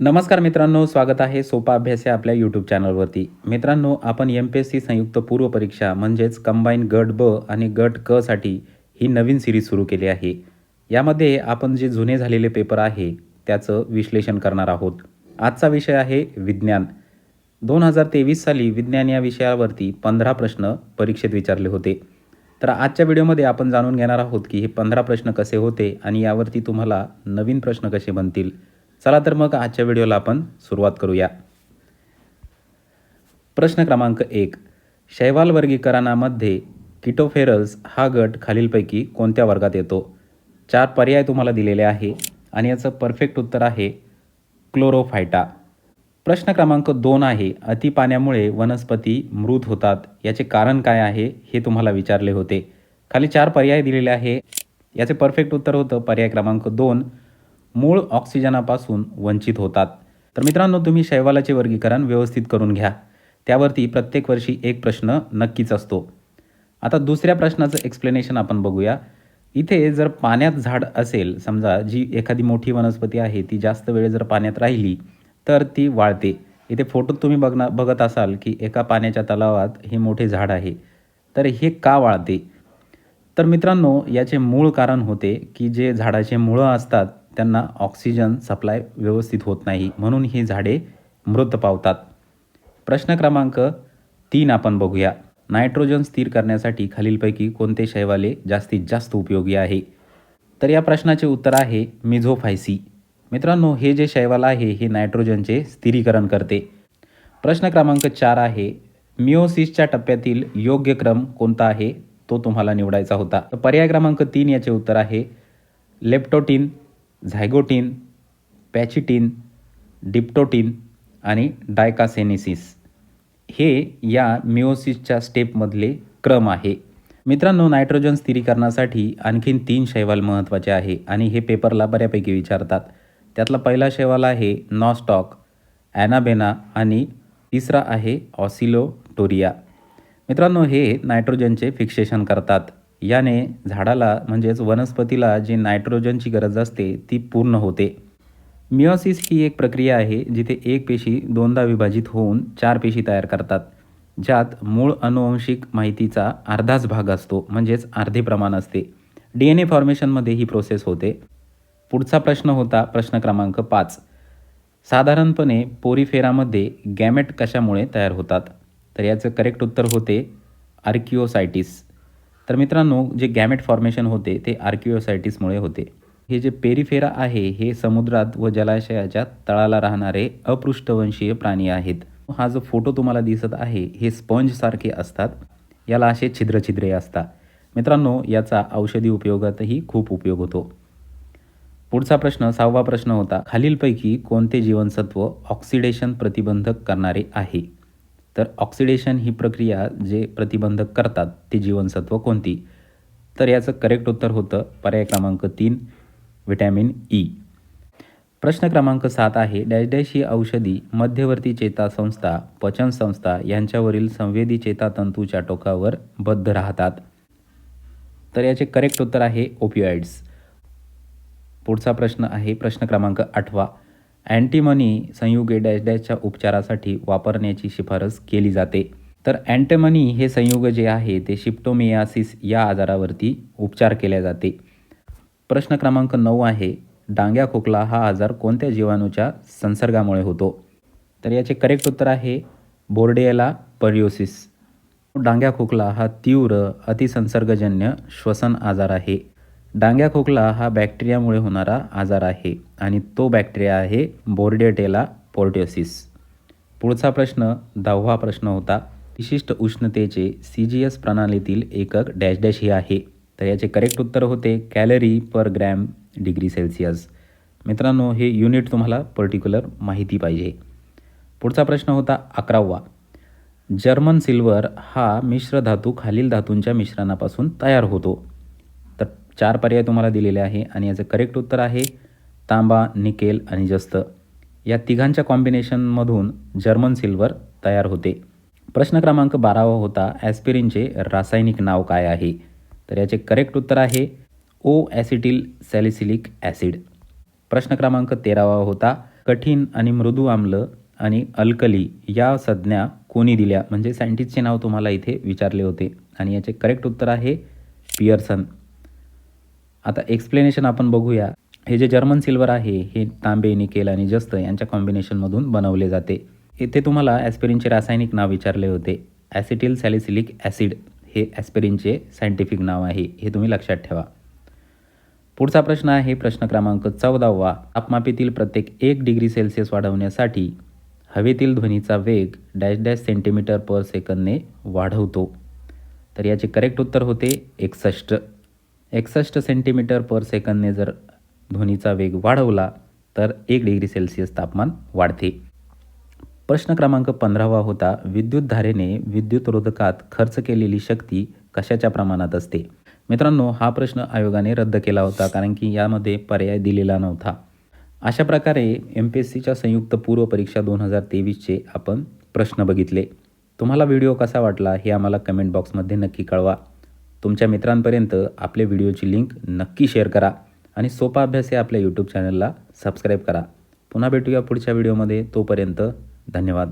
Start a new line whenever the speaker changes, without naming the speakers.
नमस्कार मित्रांनो स्वागत आहे सोपा अभ्यास या आपल्या यूट्यूब चॅनलवरती मित्रांनो आपण एम पी एस सी संयुक्त पूर्व परीक्षा म्हणजेच कंबाईन गट ब आणि गट क साठी ही नवीन सिरीज सुरू केली आहे. यामध्ये आपण जे जुने झालेले पेपर आहे त्याचं विश्लेषण करणार आहोत. आजचा विषय आहे विज्ञान. दोन हजार तेवीस साली विज्ञान या विषयावरती पंधरा प्रश्न परीक्षेत विचारले होते. तर आजच्या व्हिडिओमध्ये आपण जाणून घेणार आहोत की हे पंधरा प्रश्न कसे होते आणि यावरती तुम्हाला नवीन प्रश्न कसे बनतील. चला तर मग आजच्या व्हिडिओला आपण सुरुवात करूया. प्रश्न क्रमांक एक. शैवाल वर्गीकरणामध्ये किटोफेरल्स हा गट खालीलपैकी कोणत्या वर्गात येतो? चार पर्याय तुम्हाला दिलेले आहे आणि याचं परफेक्ट उत्तर आहे क्लोरोफायटा. प्रश्न क्रमांक दोन आहे अति पाण्यामुळे वनस्पती मृत होतात. याचे कारण काय आहे हे तुम्हाला विचारले होते. खाली चार पर्याय दिलेले आहे. याचे परफेक्ट उत्तर होतं पर्याय क्रमांक दोन मूळ ऑक्सिजनापासून वंचित होतात. तर मित्रांनो तुम्ही शैवालाचे वर्गीकरण व्यवस्थित करून घ्या. त्यावरती प्रत्येक वर्षी एक प्रश्न नक्कीच असतो. आता दुसऱ्या प्रश्नाचं एक्सप्लेनेशन आपण बघूया. इथे जर पाण्यात झाड असेल समजा जी एखादी मोठी वनस्पती आहे ती जास्त वेळ जर पाण्यात राहिली तर ती वाळते. इथे फोटोत तुम्ही बघना बघत असाल की एका पाण्याच्या तलावात हे मोठे झाड आहे. तर हे का वाळते? तर मित्रांनो याचे मूळ कारण होते की जे झाडाचे मुळं असतात त्यांना ऑक्सिजन सप्लाय व्यवस्थित होत नाही. म्हणून ही झाडे मृत पावतात. प्रश्न क्रमांक तीन आपण बघूया. नायट्रोजन स्थिर करण्यासाठी खालीलपैकी कोणते शैवाले जास्तीत जास्त उपयोगी आहे? तर या प्रश्नाचे उत्तर आहे मिझोफायसी. मित्रांनो हे जे शैवाल आहे हे नायट्रोजनचे स्थिरीकरण करते. प्रश्न क्रमांक चार आहे मिओसिसच्या टप्प्यातील योग्य क्रम कोणता आहे? तो तुम्हाला निवडायचा होता. तर पर्याय क्रमांक तीन याचे उत्तर आहे लेप्टोटीन झायगोटीन पॅचिटीन डिप्टोटीन आणि डायकासेनेसिस. हे या मिओसिसच्या स्टेपमधले क्रम आहे. मित्रांनो नायट्रोजन स्थिरीकरणासाठी आणखीन तीन शैवाल महत्त्वाचे आहे आणि हे पेपरला बऱ्यापैकी विचारतात. त्यातला पहिला शैवाल आहे नॉस्टॉक ॲनाबेना आणि तिसरा आहे ऑसिलोटोरिया. मित्रांनो हे नायट्रोजनचे फिक्सेशन करतात. याने झाडाला म्हणजेच वनस्पतीला जी नायट्रोजनची गरज असते ती पूर्ण होते. मिओसिस ही एक प्रक्रिया आहे जिथे एक पेशी दोनदा विभाजित होऊन चार पेशी तयार करतात ज्यात मूळ अनुवंशिक माहितीचा अर्धाच भाग असतो म्हणजेच अर्धे प्रमाण असते. डी एन ए फॉर्मेशनमध्ये ही प्रोसेस होते. पुढचा प्रश्न होता प्रश्न क्रमांक पाच. साधारणपणे पोरीफेरामध्ये गॅमेट कशामुळे तयार होतात? तर याचं करेक्ट उत्तर होते आर्किओसायटिस. तर मित्रांनो जे गॅमेट फॉर्मेशन होते ते आर्किओसायटिसमुळे होते. हे जे पेरिफेरा आहे हे समुद्रात व जलाशयाच्या तळाला राहणारे अपृष्ठवंशीय प्राणी आहेत. हा जो फोटो तुम्हाला दिसत आहे हे स्पंजसारखे असतात. याला असे छिद्रछिद्रे असतात. मित्रांनो याचा औषधी उपयोगातही खूप उपयोग होतो. पुढचा प्रश्न सहावा प्रश्न होता. खालीलपैकी कोणते जीवनसत्व ऑक्सिडेशन प्रतिबंधक करणारे आहे? तर ऑक्सिडेशन ही प्रक्रिया जे प्रतिबंधक करतात ती जीवनसत्व कोणती? तर याचं करेक्ट उत्तर होतं पर्याय क्रमांक तीन व्हिटॅमिन ई e. प्रश्न क्रमांक सात आहे डॅश डॅश ही औषधी मध्यवर्ती चेता संस्था पचन संस्था यांच्यावरील संवेदी चेतातंतूच्या टोकावर बद्ध राहतात. तर याचे करेक्ट उत्तर आहे ओपिओइड्स पुढचा प्रश्न आहे प्रश्न क्रमांक आठवा. अँटीमनी संयुगे डॅश डॅशच्या उपचारासाठी वापरण्याची शिफारस केली जाते. तर अँटमनी हे संयुग जे आहे ते शिप्टोमियासिस या आजारावरती उपचार केले जाते. प्रश्न क्रमांक नऊ आहे डांग्या खोकला हा आजार कोणत्या जीवाणूच्या संसर्गामुळे होतो? तर याचे करेक्ट उत्तर आहे बोर्डेला पर्योसिस. डांग्या खोकला हा तीव्र अतिसंसर्गजन्य श्वसन आजार आहे. डांग्या खोकला हा बॅक्टेरियामुळे होणारा आजार आहे आणि तो बॅक्टेरिया आहे बोर्डेटेला पोर्टिओसिस. पुढचा प्रश्न दहावा प्रश्न होता विशिष्ट उष्णतेचे सी जी एस प्रणालीतील एकक डॅश डॅश हे आहे. तर याचे करेक्ट उत्तर होते calorie per gram degree Celsius. मित्रांनो हे युनिट तुम्हाला पर्टिक्युलर माहिती पाहिजे. पुढचा प्रश्न होता अकरावा. जर्मन सिल्वर हा मिश्र धातू खालील धातूंच्या मिश्रणापासून तयार होतो. चार पर्याय तुम्हाला दिलेले आहे आणि याचं करेक्ट उत्तर आहे तांबा निकेल आणि जस्त. या तिघांच्या कॉम्बिनेशनमधून जर्मन सिल्वर तयार होते. प्रश्न क्रमांक बारावा होता ॲस्पिरिनचे रासायनिक नाव काय आहे? तर याचे करेक्ट उत्तर आहे ओ ॲसिटिल सॅलिसिलिक ॲसिड प्रश्न क्रमांक तेरावा होता कठीण आणि मृदू आम्ल आणि अल्कली या संज्ञा कोणी दिल्या? म्हणजे सायंटिस्टचे नाव तुम्हाला इथे विचारले होते. आणि याचे करेक्ट उत्तर आहे पियर्सन. आता एक्सप्लेनेशन आपण बघूया. हे जे जर्मन सिल्वर आहे हे तांबे निकेल आणि जस्त यांच्या कॉम्बिनेशनमधून बनवले जाते. इथे तुम्हाला ॲस्पिरिनचे रासायनिक नाव विचारले होते. ॲसिटिल सॅलिसिलिक ॲसिड हे ॲस्पिरिनचे सायंटिफिक नाव आहे. हे तुम्ही लक्षात ठेवा. पुढचा प्रश्न आहे प्रश्न क्रमांक चौदावा. तापमापीतील प्रत्येक एक डिग्री सेल्सिअस वाढवण्यासाठी हवेतील ध्वनीचा वेग डॅश डॅश सेंटीमीटर पर सेकंदने वाढवतो. तर याचे करेक्ट उत्तर होते एकसष्ट. एकसष्ट सेंटीमीटर पर सेकंदने जर ध्वनीचा वेग वाढवला तर एक डिग्री सेल्सिअस तापमान वाढते. प्रश्न क्रमांक पंधरावा होता विद्युत धारेने विद्युत रोधकात खर्च केलेली शक्ती कशाच्या प्रमाणात असते? मित्रांनो हा प्रश्न आयोगाने रद्द केला होता कारण की यामध्ये पर्याय दिलेला नव्हता. अशा प्रकारे एम पी एस सीच्या संयुक्त पूर्व परीक्षा दोन हजार तेवीसचे आपण प्रश्न बघितले. तुम्हाला व्हिडिओ कसा वाटला हे आम्हाला कमेंट बॉक्समध्ये नक्की कळवा. तुमच्या मित्रांपर्यंत आपले व्हिडिओची लिंक नक्की शेअर करा आणि सोपा अभ्यास या आपल्या यूट्यूब चॅनलला सबस्क्राईब करा. पुन्हा भेटूया पुढच्या व्हिडिओमध्ये. तोपर्यंत धन्यवाद.